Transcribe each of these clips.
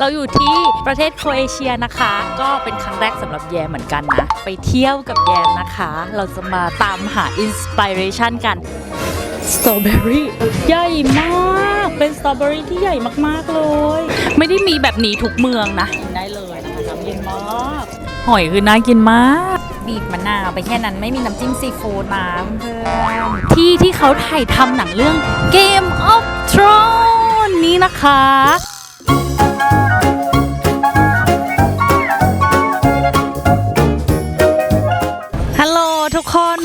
เราอยู่ที่ประเทศโครเอเชียนะคะ ก็เป็นครั้งแรกสำหรับแยมเหมือนกันนะ ไปเที่ยวกับแยมนะคะ เราจะมาตามหาอินสปิเรชันกันสตรอเบอรี่ใหญ่มาก เป็นสตรอเบอรี่ที่ใหญ่มากๆเลย ไม่ได้มีแบบนี้ทุกเมืองนะกินได้เลยนะคะน้ำเย็นมากหอยคือน่ากินมากบีบมะนาวไปแค่นั้นไม่มีน้ำจิ้มซีฟู้ดนะเพื่อนที่ที่เขาถ่ายทำหนังเรื่อง Game of Thrones นี้นะคะ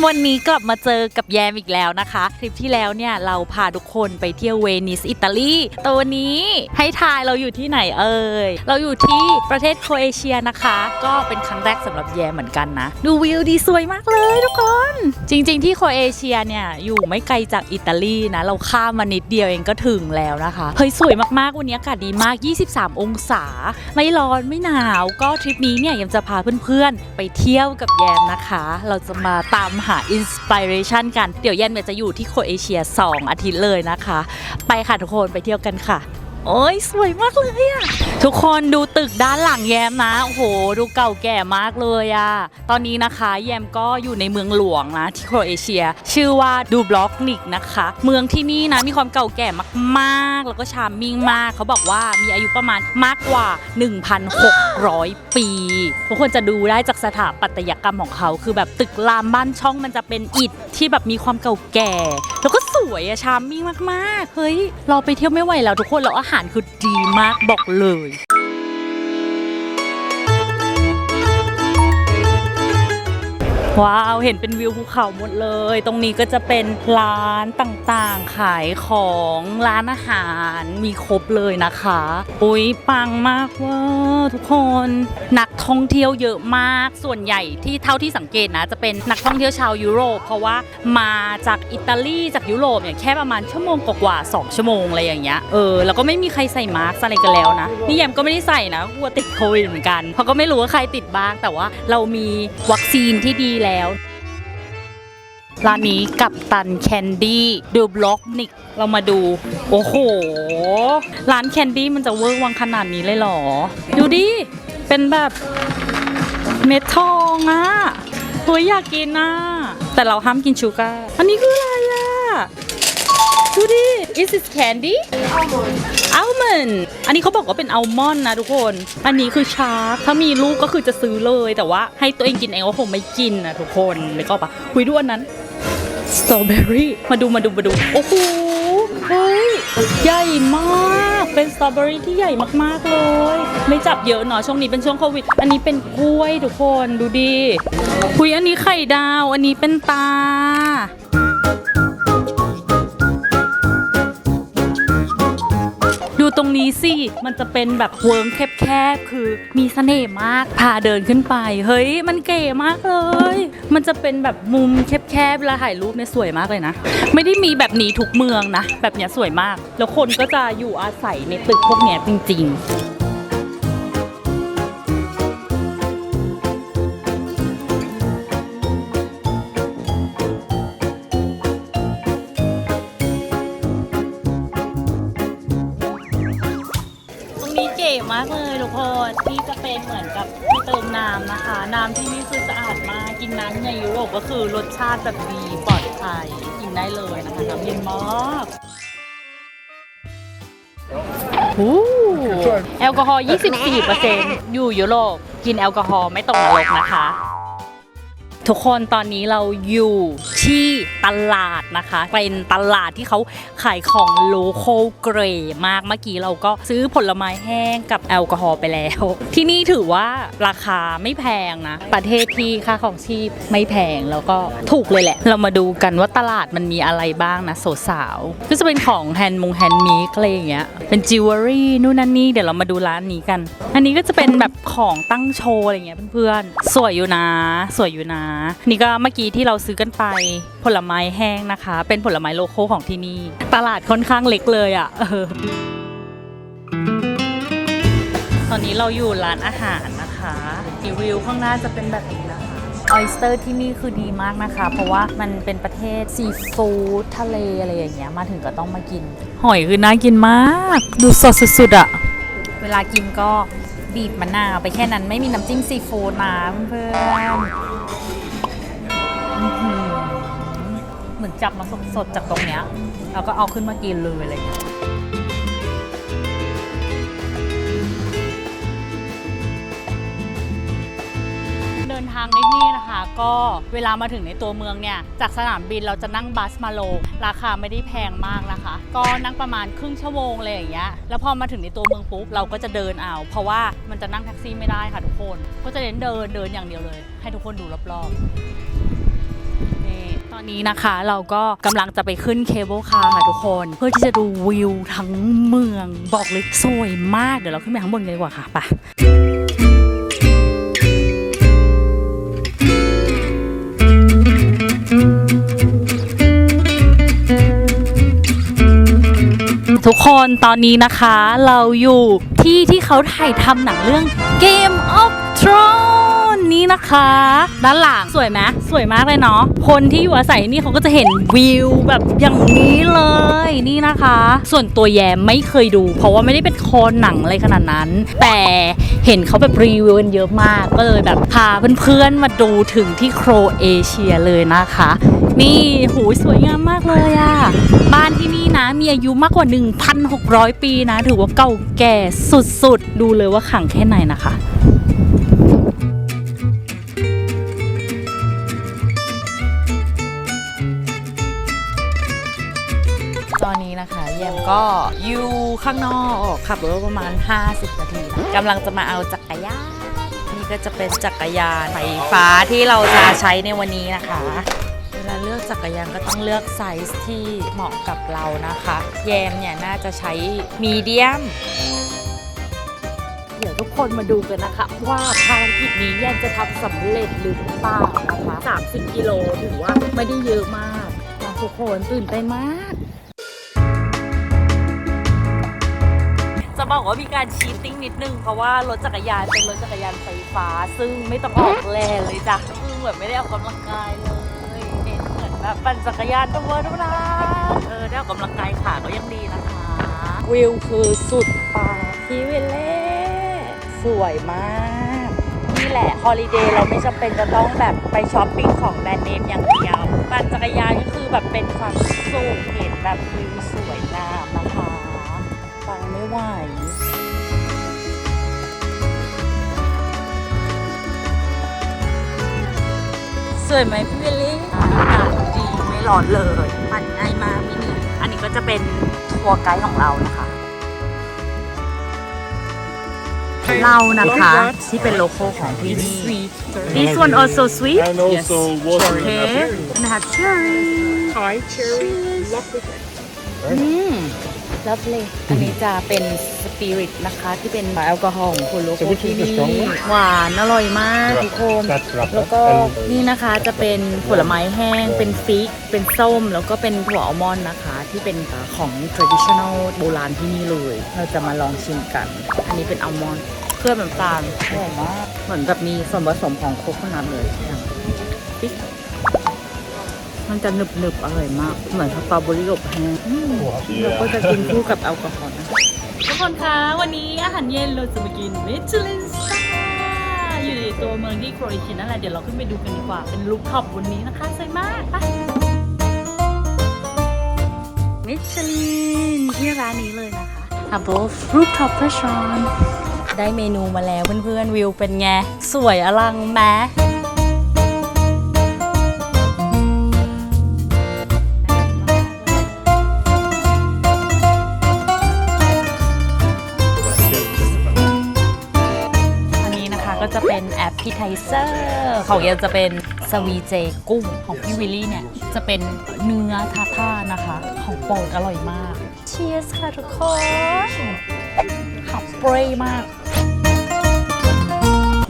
วันนี้กลับมาเจอกับแยมอีกแล้วนะคะ คลิปที่แล้วเนี่ยเราพาทุกคนไปเที่ยวเวนิสอิตาลีแตัววันนี้ให้ทายเราอยู่ที่ไหนเอ่ย เราอยู่ที่ประเทศโครเอเชียนะคะ ก็เป็นครั้งแรกสำหรับแยมเหมือนกันนะ ดูวิวดีสวยมากเลยทุกคน จริง ๆ ที่โครเอเชียเนี่ยอยู่ไม่ไกลจากอิตาลีนะ เราข้ามมานิดเดียวเองก็ถึงแล้วนะคะ เฮ้ยสวยมากๆวันนี้อากาศดีมาก 23 องศา ไม่ร้อนไม่หนาว ก็ทริปนี้เนี่ยยังจะพาเพื่อนๆไปเที่ยวกับแยมนะคะ เราจะมาตามหาอินสปิเรชันกัน เดี๋ยวแยมเนี่ยจะอยู่ที่โคเอเชีย 2 อาทิตย์เลยนะคะ ไปค่ะทุกคนไปเที่ยวกันค่ะ โอ้ยสวยมากเลยอะทุกคนดูตึกด้านหลังแยมนะโอ้โห ดูเก่าแก่มากเลยอะตอนนี้นะคะแยมก็อยู่ในเมืองหลวงนะที่โครเอเชีย ชื่อว่าดูบล็อกนิกนะคะ เมืองที่นี่นะมีความเก่าแก่มากๆ แล้วก็ชามมิ่งมากเขาบอกว่ามีอายุประมาณมากกว่า 1,600 ปี ทุกคนจะดูได้จากสถาปัตยกรรมของเขา คือแบบตึกรามบ้านช่องมันจะเป็นอิฐที่แบบมีความเก่าแก่ แล้วก็สวยอะชามมิ่งมากๆ เฮ้ย เราไปเที่ยวไม่ไหวแล้วทุกคนแล้วอาหารคือดีมากบอกเลย ว้าว เห็นเป็นวิวภูเขาหมดเลย ตรงนี้ก็จะเป็นร้านต่างๆ ขายของร้านอาหารมีครบเลยนะคะอุ้ยปังมากว่าทุกคน นักท่องเที่ยวเยอะมากส่วนใหญ่ที่เท่าที่สังเกตนะ จะเป็นนักท่องเที่ยวชาวยุโรป เพราะว่ามาจากอิตาลีจากยุโรปเนี่ยแค่ประมาณชั่วโมงกว่าๆสองชั่วโมงอะไรอย่างเงี้ยเออแล้วก็ไม่มีใครใส่มาร์กอะไรกันแล้วนะนี่แยมก็ไม่ได้ใส่นะกลัวติดโควิดเหมือนกันเพราะก็ไม่รู้ว่าใครติดบ้างแต่ว่าเรามีวัคซีนที่ดีแล้ว ร้านนี้กับตันแคนดี้ดูบล็อกนิกเรามาดู โอ้โห ร้านแคนดี้มันจะเวิร์กวังขนาดนี้เลยเหรอ ดูดิ เป็นแบบเม็ดทองอะเฮ้ยอยากกินนะแต่เราห้ามกินชูการ์อันนี้คืออะไรอะดูดิ is it candy almond almond อันนี้เขาบอกว่าเป็นอัลมอนด์นะทุกคน อันนี้คือชาร์กถ้ามีลูกก็คือจะซื้อเลยแต่ว่าให้ตัวเองกินเองก็คงไม่กินนะทุกคนเลยก็ปะคุยด้วยนั้นสตรอเบอรี่มาดูมาดูมาดู โอ้โหเฮ้ยใหญ่มากเป็นสตรอเบอรี่ที่ใหญ่มากๆเลย ไม่จับเยอะเนาะช่วงนี้เป็นช่วงโควิด อันนี้เป็นกล้วยทุกคนดูดิคุยอันนี้ไข่ดาว อันนี้เป็นตา ตรงนี้สิ มันจะเป็นแบบเวิร์มแคบๆ คือมีเสน่ห์มาก พาเดินขึ้นไป เฮ้ย มันเก๋มากเลย มันจะเป็นแบบมุมแคบๆเวลาถ่ายรูปเนี่ยสวยมากเลยนะ ไม่ได้มีแบบนี้ทุกเมืองนะ แบบเนี้ยสวยมาก แล้วคนก็จะอยู่อาศัยในตึกพวกเนี้ยจริง ๆากเลยทุกคนที่จะเป็นเหมือนกับที่เติมน้ำนะคะ น้ำที่นี่คือสะอาดมากกินน้ำในยุโรปก็คือรสชาติแบบดีปลอดภัยกินได้เลยนะคะน้ำเย็นมากโอ้แอลกอฮอล์24%อยู่ยุโรปกินแอลกอฮอล์ไม่ตกนรกนะคะ ทุกคนตอนนี้เราอยู่ ที่ตลาดนะคะ เป็นตลาดที่เขาขายของโลโก้เกรมาก เมื่อกี้เราก็ซื้อผลไม้แห้งกับแอลกอฮอล์ไปแล้ว ที่นี่ถือว่าราคาไม่แพงนะ ประเทศที่ค่าของชีพไม่แพงแล้วก็ถูกเลยแหละ เรามาดูกันว่าตลาดมันมีอะไรบ้างนะสาวๆก็จะเป็นของแฮนด์มงแฮนด์มีอะไรอย่างเงี้ย เป็นจิวเวลรี่นู่นนั่นนี่ เดี๋ยวเรามาดูร้านนี้กัน อันนี้ก็จะเป็นแบบของตั้งโชว์อะไรเงี้ยเพื่อนๆ สวยอยู่นะ สวยอยู่นะ นี่ก็เมื่อกี้ที่เราซื้อกันไปผลไม้แห้งนะคะ เป็นผลไม้โลโก้ของที่นี่ ตลาดค่อนข้างเล็กเลยอะ่ะเออตอนนี้เราอยู่ร้านอาหารนะคะรีวิวข้างหน้าจะเป็นแบบนี้นะคะออยสเตอร์ที่นี่คือดีมากนะคะ เพราะว่ามันเป็นประเทศซีฟู้ดทะเลอะไรอย่างเงี้ยมาถึงก็ต้องมากิน หอยคือน่ากินมาก ดูสดสุดๆอะ่ะเวลากินก็บีบมะนาวไปแค่นั้นไม่มีน้ำจิ้มซีฟู้ดนะเพื่อน เหมือนจับมาสดๆจากตรงเนี้ยแล้วก็เอาขึ้นมากินเลยอะไรเงี้ยเดินทางในที่นะคะ ก็เวลามาถึงในตัวเมืองเนี่ย จากสนามบินเราจะนั่งบัสมาลง ราคาไม่ได้แพงมากนะคะ ก็นั่งประมาณครึ่งชั่วโมงเลยอย่างเงี้ยแล้วพอมาถึงในตัวเมืองปุ๊บเราก็จะเดินเอา เพราะว่ามันจะนั่งแท็กซี่ไม่ได้ค่ะทุกคน ก็จะเดินเดินเดินอย่างเดียวเลย ให้ทุกคนดูรอบๆ อนนี้นะคะเราก็กำลังจะไปขึ้นเคเบิลคาร์ค่ะทุกคน เพื่อที่จะดูวิวทั้งเมืองบอกเลยสวยมาก เดี๋ยวเราขึ้นไปข้างบนกันดีกว่าค่ะไปทุกคนตอนนี้นะคะเราอยู่ที่ที่เขาถ่ายทำหนังเรื่อง Game of Thrones นะคะ ด้านหลังสวยไหมสวยมากเลยเนาะคนที่อยู่อาศัยนี่เขาก็จะเห็นวิวแบบอย่างนี้เลยนี่นะคะ ส่วนตัวแยมไม่เคยดู เพราะว่าไม่ได้เป็นคนหนังอะไรขนาดนั้น แต่เห็นเขาแบบรีวิวกันเยอะมาก ก็เลยแบบพาเพื่อนๆมาดูถึงที่โครเอเชียเลยนะคะ นี่หูสวยงามมากเลยอะบ้านที่นี่นะมีอายุมากกว่า 1,600 ปีนะ ถือว่าเก่าแก่สุดๆ ดูเลยว่าขังแค่ไหนนะคะ ก็อยู่ข้างนอกขับรถประมาณ 50 นาทีกำลังจะมาเอาจักรยานนี่ก็จะเป็นจักรยานไฟฟ้าที่เราจะใช้ในวันนี้นะคะ เวลาเลือกจักรยานก็ต้องเลือกไซส์ที่เหมาะกับเรานะคะ แยมเนี่ยน่าจะใช้มีเดียมเดี๋ยวทุกคนมาดูกันนะคะ ว่าภารกิจนี้แยมจะทำสำเร็จหรือเปล่านะคะ 30 กิโลถือว่าไม่ได้เยอะมากนะทุกคนตื่นเต้นมาก บอกว่ามีการชีตติ้งนิดนึง เพราะว่ารถจักรยานเป็นรถจักรยานไฟฟ้า ซึ่งไม่ต้องออกแรงเลยจ้ะซึ่งแบบไม่ได้ออกกำลังกายเลยเห็นเหมือนแบบปั่นจักรยานตัวทุกนะเออได้ออกกำลังกายขาก็ยังดีนะคะ วิวคือสุดป่าพิเวเล่สวยมากนี่แหละฮอลิเดย์เราไม่จำเป็นจะต้องแบบไปช้อปปิ้งของแบรนด์เนมอย่างเดียวปั่นจักรยานก็คือแบบเป็นความสุขเห็นแบบวิวส ไม่ไหวสวยไหมพี่วิลลี่อากาศดีไม่ร้อนเลยปั่นง่ายมากมินี่อันนี้ก็จะเป็นทัวร์ไกด์ของเรานะคะ เรานะคะที่เป็นโลโก้ของที่นี่ This one also sweet And also water in Okay there. and have cherry Hi, cherry. อืม lovely อันนี้จะเป็นสปิริตนะคะ ที่เป็นแอลกอฮอล์ของคุณโลโก้ So which ที่ is the นี่ strong one? หวานอร่อยมากทุกคน That's rubber. แล้วก็ And นี่นะคะจะเป็นผลไม้แห้ง เป็นฟิก เป็นส้ม แล้วก็เป็นถั่วอัลมอนด์นะคะ ที่เป็นของ traditional โบราณที่นี่เลย เราจะมาลองชิมกัน อันนี้เป็นอัลมอนด์เคลือบน้ำตาลอร่อยมากเหมือนกับมีส่วนผสมของโคโคนัทเลยอย่างฟิก มันจะหนึบหนึบๆอร่อยมาก เหมือนสตรอเบอรี่อบแห้งอืมแล้วก็จะกินคู่กับแอลกอฮอล์นะทุกคนคะ วันนี้อาหารเย็นเราจะมากินมิชลินสตาร์อยู่ในตัวเมืองที่โครเอเชียนั่นแหละเดี๋ยวเราขึ้นไปดูกันดีกว่า เป็นลูกท็อปวันนี้นะคะสวยมากไปมิชลินที่ร้านนี้เลยนะคะ Above Rooftop Restaurant ได้เมนูมาแล้วเพื่อนๆวิวเป็นไง สวยอลังแม้ เป็นแอป i ิ i เซอร์ของเยลจะเป็นสวีเจกุ้งของพี่วิลลี่เนี่ยจะเป็นเนื้อทาท่านะคะ ของโปรดอร่อยมากเชียสค่ะทุกคนขับเปรย์มาก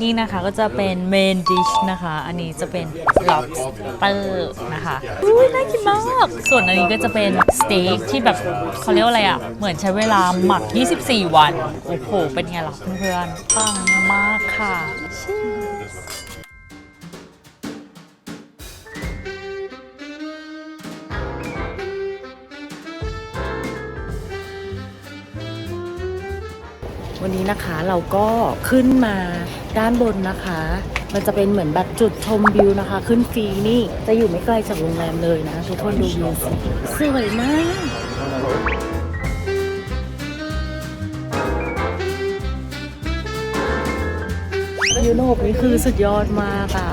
นี่นะคะก็จะเป็นเมนดิชนะคะ อันนี้จะเป็น lobster นะคะอุ้ยน่ากินมาก ส่วนอันนี้ก็จะเป็นสเต็กที่แบบเขาเรียกว่าอะไรอะ เหมือนใช้เวลาหมัก 24 วัน โอ้โห เป็นไงล่ะเพื่อนๆปังมากค่ะ วันนี้นะคะเราก็ขึ้นมาด้านบนนะคะ มันจะเป็นเหมือนแบบจุดชมวิวนะคะ ขึ้นฟรีนี่จะอยู่ไม่ไกลจากโรงแรมเลยนะ ทุกคนดูวิวสิสวยมากยุโรปนี่คือสุดยอดมากอะ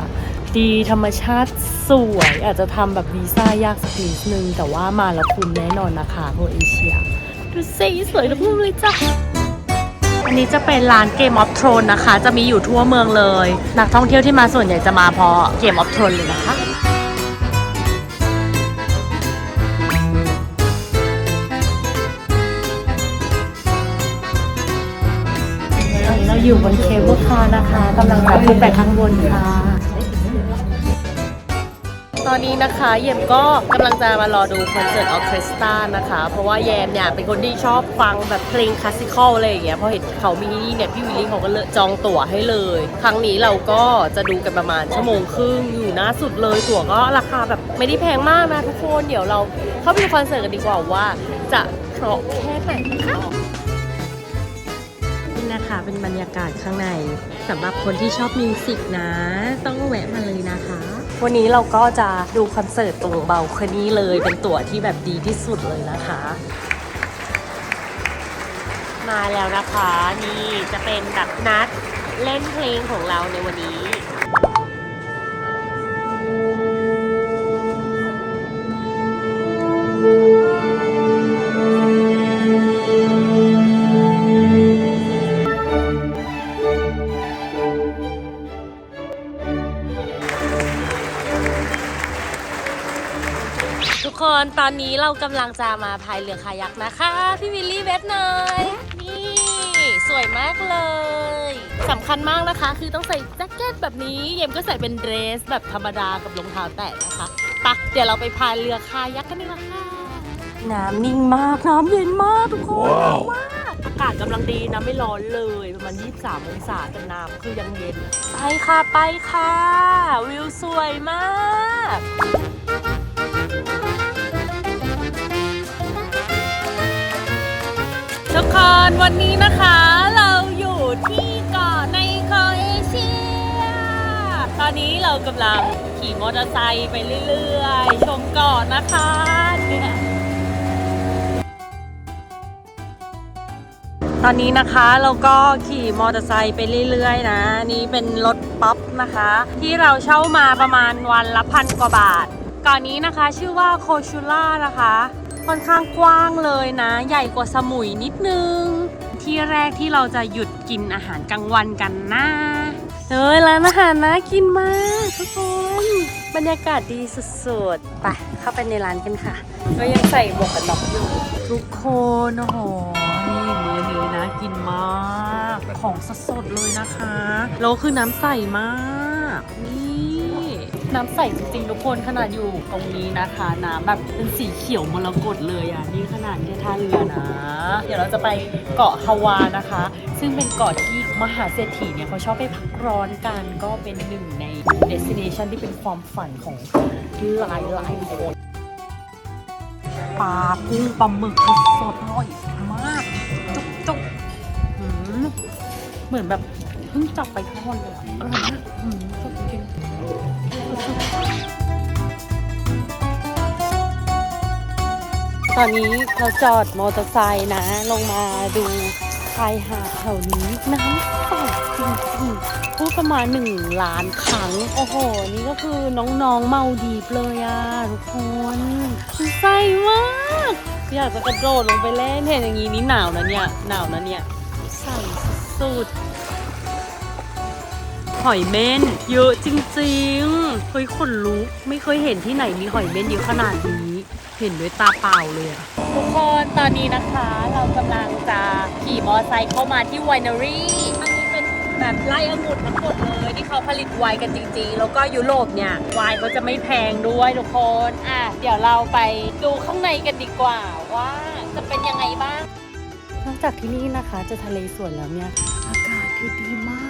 ดีธรรมชาติสวยอาจจะทำแบบวีซ่ายากสักนิดนึง แต่ว่ามาแล้วคุ้มแน่นอนนะคะโคเอเชีย ดูสิสวยทุกมุมเลยจ้ะ อันนี้จะเป็นร้านเกมออฟทรอนนะคะ จะมีอยู่ทั่วเมืองเลย นักท่องเที่ยวที่มาส่วนใหญ่จะมาเพราะเกมออฟทรอนเลยนะคะตอนนี้เราอยู่บนเคเบิลคาร์นะคะกำลังจะขึ้นไปข้างบนค่ะ ตอนนี้นะคะเยมก็กำลังจะมารอดูคอนเสิร์ตออเคสตรานะคะ เพราะว่าแยมเนี่ยเป็นคนที่ชอบฟังแบบเพลงคลาสสิคอลอะไรอย่างเงี้ยพอเห็นเขามีที่นี่เนี่ยพี่วิลลี่เขาก็เลยจองตั๋วให้เลย ครั้งนี้เราก็จะดูกันประมาณชั่วโมงครึ่งอยู่หน้าสุดเลยตั๋วก็ราคาแบบไม่ได้แพงมากนะทุกคนเดี๋ยวเราเข้าไปดูคอนเสิร์ตกันดีกว่าว่า จะเพราะแค่ไหนนะคะนี่นะคะเป็นบรรยากาศข้างในสำหรับคนที่ชอบมิวสิกนะ ต้องแวะมาเลยนะคะ วันนี้เราก็จะดูคอนเสิร์ตตรงเบลคอนี่เลย เป็นตั๋วที่แบบดีที่สุดเลยนะคะ มาแล้วนะคะ นี่จะเป็นแบบนัดเล่นเพลงของเราในวันนี้ คนตอนนี้เรากำลังจะมาพายเรือคายักนะคะ พี่วิลลี่เวทหน่อยนี่สวยมากเลยสำคัญมากนะคะ คือต้องใส่แจ็คเก็ตแบบนี้เยมก็ใส่เป็นเดรส แบบธรรมดากับรองเท้าแตะนะคะไปะเดี๋ยวเราไปพายเรือคายักกันดีกว่าค่ะน้ำนิ่งมากน้ำเย็นมากทุกคนว้าวมากอากาศกำลังดีนะไม่ร้อนเลยประมาณ 23 องศาแต่น้ำคือยังเย็น ไปค่ะไปค่ะ วิวสวยมาก ทุกคนวันนี้นะคะ เราอยู่ที่เกาะในโครเอเชีย ตอนนี้เรากำลังขี่มอเตอร์ไซค์ไปเรื่อยๆ ชมเกาะนะคะเนี่ยตอนนี้นะคะเราก็ขี่มอเตอร์ไซค์ไปเรื่อยๆ นะ นี่เป็นรถป๊อปนะคะ ที่เราเช่ามาประมาณวันละพันกว่าบาทเก่อนนี้นะคะชื่อว่าโคชูล่านะคะ ค่อนข้างกว้างเลยนะ ใหญ่กว่าสมุยนิดนึง ที่แรกที่เราจะหยุดกินอาหารกลางวันกันนะเฮ้ยร้านอาหารน่ากินมากทุกคนบรรยากาศดีสุดๆ ไปเข้าไปในร้านกันค่ะ ก็ยังใส่หมวกกันน็อกอยู่ ทุกคนโอ้โหนี่มื้อนี้นะกินมาก ของสดๆเลยนะคะแล้วคือน้ำใสมากนี่ น้ำใสจริงๆทุกคนขนาดอยู่ตรงนี้นะคะ น้ำแบบเป็นสีเขียวมรกตเลยอะนี่ขนาดแค่ท่าเรือนะ เดี๋ยวเราจะไปเกาะฮาวานะคะ ซึ่งเป็นเกาะที่มหาเศรษฐีเนี่ยเขาชอบไปพักร้อนกันก็เป็นหนึ่งใน destination ที่เป็นความฝันของหลายหลายๆคนปลากุ้งปลาหมึกคือสดอร่อยมาก จุกจุกเหมือนแบบเพิ่งจับไปทอดเลยอะอร่อยมาก ตอนนี้เราจอดมอเตอร์ไซค์นะ ลงมาดูชายหาดแถวนี้น้ำใสจริงๆพูดประมาณหนึ่งล้านครั้ง โอ้โห นี่ก็คือน้องๆเมาดีเลยอะทุกคนใสมาก อยากจะกระโดดลงไปเล่นเห็นอย่างนี้นี่หนาวนะเนี่ย หนาวนะเนี่ยใส่สุดหอยเม่นเยอะจริงๆ เฮ้ยขนลุก ไม่เคยเห็นที่ไหนมีหอยเม่นเยอะขนาดนี้ เห็นด้วยตาเปล่าเลยอะทุกคนตอนนี้นะคะเรากำลังจะขี่มอเตอร์ไซค์เข้ามาที่ไวนารีอันนี้เป็นแบบไร่องุ่นทั้งหมดเลยที่เขาผลิตไวน์กันจริงๆ แล้วก็ยุโรปเนี่ยไวน์เขาจะไม่แพงด้วยทุกคนอะเดี๋ยวเราไปดูข้างในกันดีกว่าว่าจะเป็นยังไงบ้าง นอกจากที่นี่นะคะจะทะเลสวนแล้วเนี่ยอากาศคือดีมา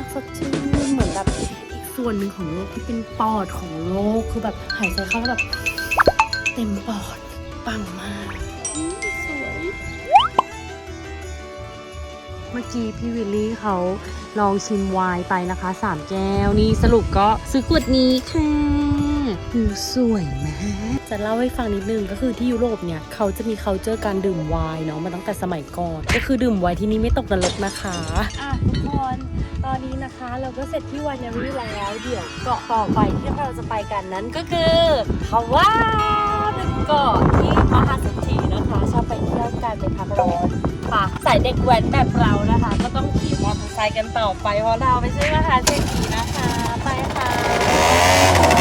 กสดชื่นเหมือนแบบอีกส่วนหนึ่งของโลกที่เป็นปอดของโลกคือแบบหายใจเข้าแล้วแบบ เต็มปอด ปังมากอืมสวยบมื่อกี้พี่วิลลี่เขาลองชิมไวน์ไปนะคะ3แก้วนี่สรุปก็ซื้อขวดนี้ค่ะดูสวยมากจะเล่าให้ฟังนิดนึงก็คือที่ยุโรปเนี่ยเขาจะมี c u เจอร์การดื่มไวน์เนาะมาตั้งแต่สมัยก่อน ก็คือดื่มไวน์ที่นี่ไม่ตกนรกนะคะอะทุกคนตอนนี้นะคะเราก็เสร็จที่วายนารีแล้ว เดี๋ยวเกาะต่อไปที่เราจะไปกันนั้นก็คือฮาวาเนึ่งเกาะที่มหาสถีนะคะชอบไปเที่ยวกันไปพักร้อนค่ะสายเด็กแว้นแบบเรานะคะ ก็ต้องขี่มอเตอร์ไซค์กันต่อไปเพราะเราไม่ใช่มหาเศรษฐีนะคะ ไปค่ะ